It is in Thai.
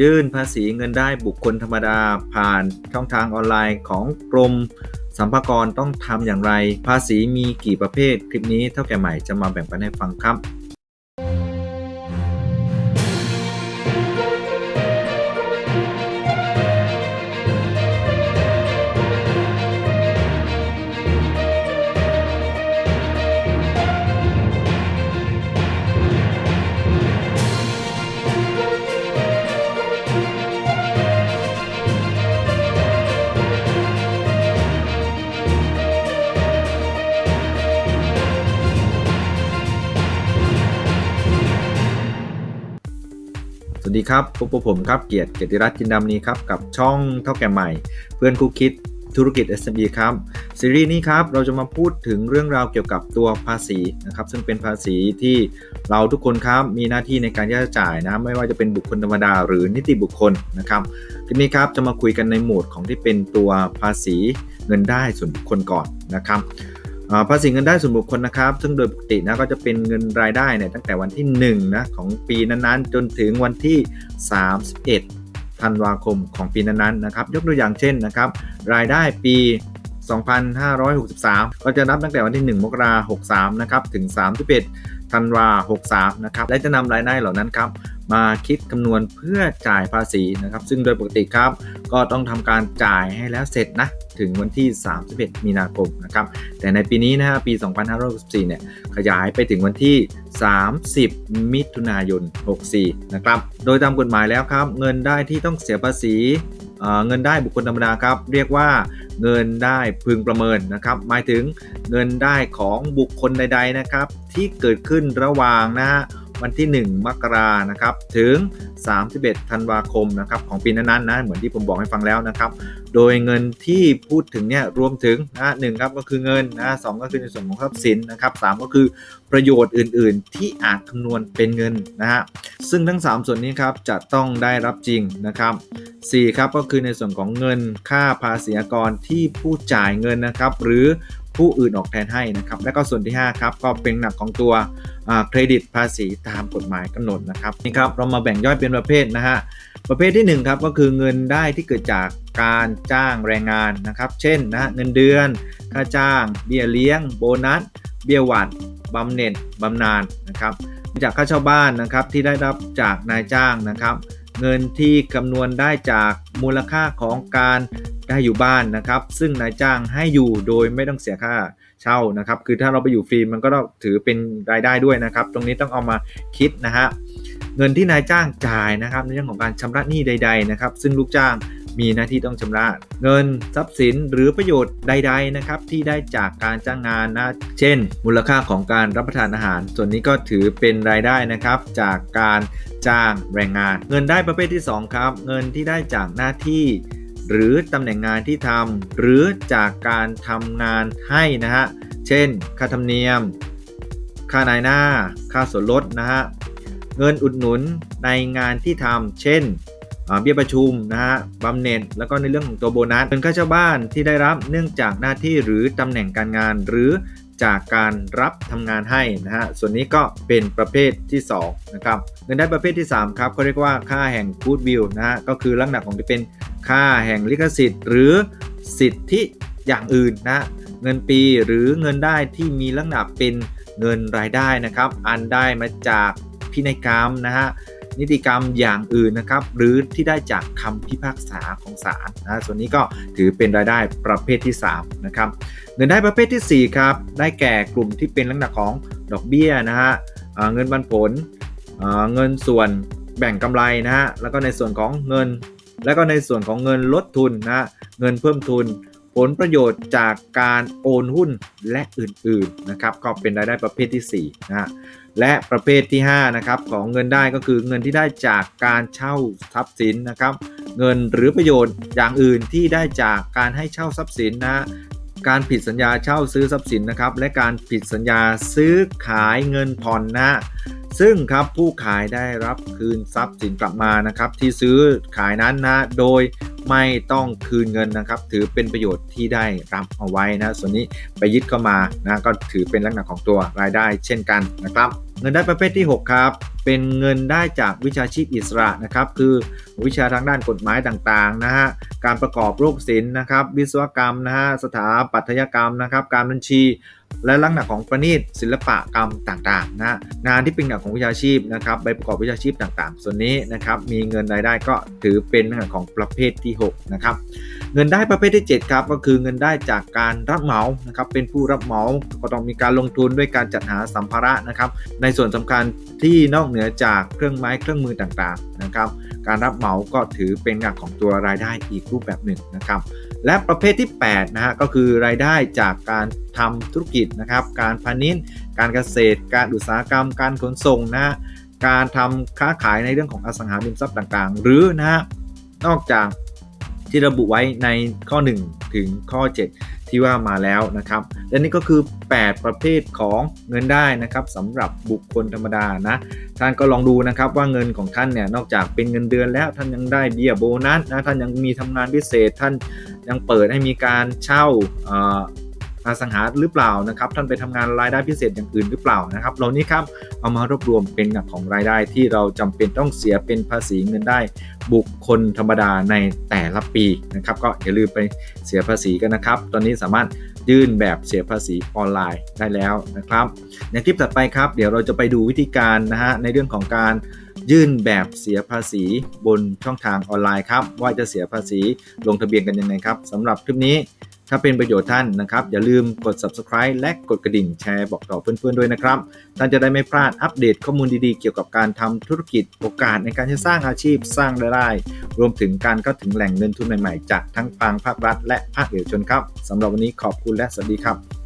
ยื่นภาษีเงินได้บุคคลธรรมดาผ่านช่องทางออนไลน์ของกรมสัมภากรต้องทำอย่างไร ภาษีมีกี่ประเภท คลิปนี้เท่าแก่ใหม่จะมาแบ่งปันให้ฟังครับ วัสดีครับพบกับผมครับเกียรติเกียรติรัตน์จินดำนีครับกับช่องเท่าแก่ใหม่ เพื่อนคู่คิดธุรกิจ SME ครับซีรีส์นี้ครับเราจะมาพูดถึงเรื่องราวเกี่ยวกับตัวภาษีนะครับซึ่งเป็นภาษีที่เราทุกคนครับมีหน้าที่ในการที่จะจ่ายนะไม่ว่าจะเป็นบุคคลธรรมดาหรือนิติบุคคลนะครับทีนี้ครับจะมาคุยกันในโหมดของที่เป็นตัวภาษีเงินได้ส่วนบุคคลก่อนนะครับ ภาษีเงินได้ส่วนบุคคลนะครับ ซึ่งโดยปกตินะก็จะเป็นเงินรายได้เนี่ยตั้งแต่วันที่1นะของปีนั้นๆ จนถึงวันที่ 31 ธันวาคมของปีนั้นๆนะครับ ยกตัวอย่างเช่นนะครับ รายได้ปี 2563 ก็จะนับตั้งแต่วันที่ 1 มกราคม 63 นะครับ ถึง 31 ธันวาคม 63 นะครับ และจะนำรายได้เหล่านั้นครับ มาคิดคำนวณเพื่อจ่ายภาษีนะครับ ซึ่งโดยปกติครับ ก็ต้องทำการจ่ายให้แล้วเสร็จนะถึงวันที่ 31 มีนาคมนะครับ แต่ในปีนี้นะฮะปี 2564 เนี่ย ขยายไปถึงวันที่ 30 มิถุนายน 64 นะครับ โดยตามกฎหมายแล้วครับ เงินได้ที่ต้องเสียภาษีเเงินได้บุคคลธรรมดาครับ เรียกว่าเงินได้พึงประเมินนะครับ หมายถึงเงินได้ของบุคคลใด ๆนะครับ ที่เกิดขึ้นระหว่างนะฮะ วันที่ 1 มกรานะครับ ถึง 31 ธันวาคมนะครับของปีนั้นๆนะ เหมือนที่ผมบอกให้ฟังแล้วนะครับ โดยเงินที่พูดถึงเนี่ยรวมถึงนะหนึ่งครับก็คือเงินนะสองก็คือในส่วนของทรัพย์สินนะครับสามก็คือประโยชน์อื่น ๆ ที่อาจคำนวณเป็นเงินนะฮะ ซึ่งทั้ง 3 ส่วนนี้ครับจะต้องได้รับจริงนะครับ4ครับก็คือในส่วนของเงินค่าภาษีอากรที่ผู้จ่ายเงินนะครับ หรือผู้อื่นออกแทนให้นะครับ และก็ส่วนที่ 5 ครับ ก็เป็นหนักของตัว เครดิตภาษีตามกฎหมายกำหนดนะครับนี่ครับเรามาแบ่งย่อยเป็นประเภทนะฮะประเภทที่1ครับก็คือเงินได้ที่เกิดจากการจ้างแรงงานนะครับ เช่นนะเงินเดือน ค่าจ้าง เบี้ยเลี้ยง โบนัส เบี้ยหวัดบำเหน็จบำนาญนะครับ จากค่าเช่าบ้านนะครับที่ได้รับจากนายจ้างนะครับ เงินที่คำนวณได้จากมูลค่าของการได้อยู่บ้านนะครับ ซึ่งนายจ้างให้อยู่โดยไม่ต้องเสียค่า เช่านะครับ คือถ้าเราไปอยู่ฟรีมันก็ต้องถือเป็นรายได้ด้วยนะครับ ตรงนี้ต้องเอามาคิดนะฮะเงินที่นายจ้างจ่ายนะครับ ในเรื่องของการชำระหนี้ใด ๆ นะครับ ซึ่งลูกจ้างมีหน้าที่ต้องชำระ เงินทรัพย์สินหรือประโยชน์ใด ๆ นะครับ ที่ได้จากการจ้างงานนะ เช่น มูลค่าของการรับประทานอาหาร ส่วนนี้ก็ถือเป็นรายได้นะครับ จากการจ้างแรงงาน เงินได้ประเภทที่ 2 ครับ เงินที่ได้จากหน้าที่ หรือตำแหน่งงานที่ทำหรือจากการทำงานให้นะฮะ เช่น ค่าธรรมเนียม ค่านายหน้า ค่าส่วนลดนะฮะ เงินอุดหนุนในงานที่ทำเช่นเบี้ยประชุมนะฮะบำเหน็จแล้วก็ในเรื่องของตัวโบนัสเงินค่าเช่าบ้านที่ได้รับเนื่องจากหน้าที่หรือตำแหน่งการงานหรือจากการรับทำงานให้นะฮะ ส่วนนี้ก็เป็นประเภทที่2นะครับ เงินได้ประเภทที่ 3 ครับเขาเรียกว่าค่าแห่ง good will นะฮะ ก็คือลักษณะของที่เป็น ค่าแห่งลิขสิทธิ์ หรือสิทธิอย่างอื่นนะเงินปีหรือเงินได้ที่มีลักษณะเป็นเงินรายได้นะครับ อันได้มาจากพินัยกรรมนะฮะนิติกรรมอย่างอื่นนะครับ หรือที่ได้จากคำพิพากษาของศาลนะส่วนนี้ก็ถือเป็นรายได้ประเภทที่3นะครับเงินได้ประเภทที่ 4 ครับ ได้แก่กลุ่มที่เป็นลักษณะของดอกเบี้ยนะฮะเงินปันผลเงินส่วนแบ่งกำไรนะฮะแล้วก็ในส่วนของเงิน แล้วก็ในส่วนของเงินลดทุนนะเงินเพิ่มทุน ผลประโยชน์จากการโอนหุ้นและอื่นๆนะครับก็เป็นรายได้ประเภทที่4นะฮะและประเภทที่5นะครับของเงินได้ก็คือเงินที่ได้จากการเช่าทรัพย์สินนะครับ เงินหรือประโยชน์อย่างอื่นที่ได้จากการให้เช่าทรัพย์สินนะการผิดสัญญาเช่าซื้อทรัพย์สินนะครับและการผิดสัญญาซื้อขายเงินผ่อนนะ ซึ่งครับผู้ขายได้รับคืนทรัพย์สินกลับมานะครับที่ซื้อขายนั้นนะโดยไม่ต้องคืนเงินนะครับ ถือเป็นประโยชน์ที่ได้รับเอาไว้นะส่วนนี้ไปยึดเข้ามานะก็ถือเป็นลักษณะของตัวรายได้เช่นกันนะครับเงินได้ประเภทที่ 6 ครับ เป็นเงินได้จากวิชาชีพอิสระนะครับ คือวิชาทางด้านกฎหมายต่างๆนะฮะ การประกอบโรคศิลป์นะครับ วิศวกรรมนะฮะ สถาปัตยกรรมนะครับ การบัญชี และลักษณะของประณีตศิลปกรรมต่างๆนะงานที่เป็นงานของวิชาชีพนะครับใบประกอบวิชาชีพต่างๆ ส่วนนี้นะครับมีเงินรายได้ก็ถือเป็นลักของประเภทที่6นะครับเงินได้ประเภทที่ 7 ครับ ก็คือเงินได้จากการรับเหมานะครับเป็นผู้รับเหมาก็ต้องมีการลงทุนด้วยการจัดหาสัมภาระนะครับในส่วนสำคัญที่นอกเหนือจากเครื่องไม้เครื่องมือต่างๆนะครับการรับเหมาก็ถือเป็นงานของตัวรายได้อีกรูปแบบหนึ่งนะครับ และประเภทที่ 8 นะฮะ ก็คือรายได้จากการทำธุรกิจนะครับ การพาณิชย์ การเกษตร การอุตสาหกรรม การขนส่งนะฮะการทำค้าขายในเรื่องของอสังหาริมทรัพย์ต่างๆ หรือนะฮะ นอกจากที่ระบุไว้ในข้อ 1 ถึงข้อ 7 ที่ว่ามาแล้วนะครับ และนี่ก็คือ 8 ประเภทของเงินได้นะครับสำหรับบุคคลธรรมดานะ ท่านก็ลองดูนะครับว่าเงินของท่านเนี่ยนอกจากเป็นเงินเดือนแล้วท่านยังได้เบี้ยโบนัสนะท่านยังมีทำงานพิเศษท่าน ยังเปิดให้มีการเช่า อสังหาหรือเปล่านะครับท่านไปทำงานรายได้พิเศษอย่างอื่นหรือเปล่านะครับเหล่านี้ครับเอามารวบรวมเป็นหลักของรายได้ที่เราจำเป็นต้องเสียเป็นภาษีเงินได้ บุคคลธรรมดาในแต่ละปีนะครับก็อย่าลืมไปเสียภาษีกันนะครับ ตอนนี้สามารถยื่นแบบเสียภาษีออนไลน์ได้แล้วนะครับ ในคลิปถัดไปครับ เดี๋ยวเราจะไปดูวิธีการนะฮะในเรื่องของการยื่นแบบเสียภาษีบนช่องทางออนไลน์ครับ ว่าจะเสียภาษีลงทะเบียนกันยังไงครับสำหรับคลิปนี้ ถ้าเป็นประโยชน์ท่านนะครับ อย่าลืมกด subscribe และกดกระดิ่งแชร์บอกต่อเพื่อนๆด้วยนะครับ ท่านจะได้ไม่พลาดอัปเดตข้อมูลดีๆ เกี่ยวกับการทำธุรกิจโอกาสในการจะสร้างอาชีพสร้างรายได้ รวมถึงการเข้าถึงแหล่งเงินทุนใหม่ๆ จากทั้งทางภาครัฐและภาคเอกชนครับสำหรับวันนี้ขอบคุณและสวัสดีครับ